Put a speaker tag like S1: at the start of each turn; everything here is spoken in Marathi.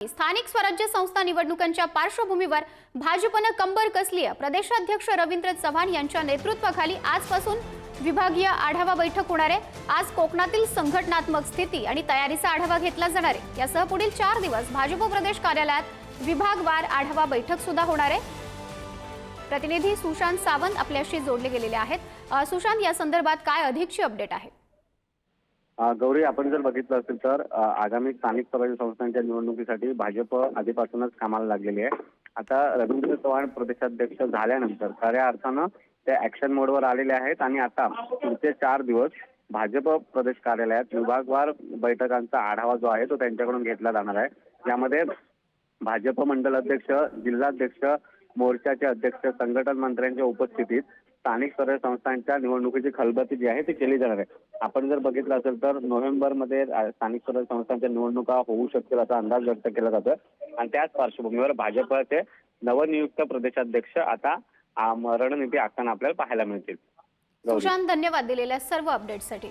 S1: स्थानिक स्वराज्य संस्था निवडणुकांच्या पार्श्वभूमीवर भाजपनं कंबर कसली प्रदेशाध्यक्ष रवींद्र चव्हाण यांच्या नेतृत्वाखाली आजपासून विभागीय आढावा बैठक होणार आहे. आज कोकणातील संघटनात्मक स्थिती आणि तयारीचा आढावा घेतला जाणार आहे. यासह पुढील चार दिवस भाजप प्रदेश कार्यालयात विभागवार आढावा बैठक सुद्धा होणार आहे. प्रतिनिधी सुशांत सावंत आपल्याशी जोडले गेलेले आहेत. सुशांत या संदर्भात काय अधिकची अपडेट आहे?
S2: गौरी आपण जर बघितलं असेल तर आगामी स्थानिक स्वराज्य संस्थांच्या निवडणुकीसाठी भाजप आधीपासूनच कामाला लागलेली आहे. आता रवींद्र चव्हाण प्रदेशाध्यक्ष झाल्यानंतर खऱ्या अर्थानं ते ऍक्शन मोडवर आलेले आहेत आणि आता पुढचे चार दिवस भाजप प्रदेश कार्यालयात विभागवार बैठकांचा आढावा जो आहे तो त्यांच्याकडून घेतला जाणार आहे. यामध्ये भाजप मंडल अध्यक्ष जिल्हाध्यक्ष मोर्चाचे अध्यक्ष संघटन मंत्र्यांच्या उपस्थितीत स्थानिक स्वराज्य संस्थांच्या निवडणुकीची खलबती जी आहे ती केली जाणार आहे. आपण जर बघितलं असेल तर नोव्हेंबरमध्ये मध्ये स्थानिक स्वराज्य संस्थांच्या निवडणुका होऊ शकतील असा अंदाज व्यक्त केला जातोय. आणि त्याच पार्श्वभूमीवर भाजपचे नवनियुक्त प्रदेशाध्यक्ष आता रणनीती आखताना आपल्याला पाहायला मिळतील.
S1: सुशांत धन्यवाद दिलेल्या सर्व अपडेटसाठी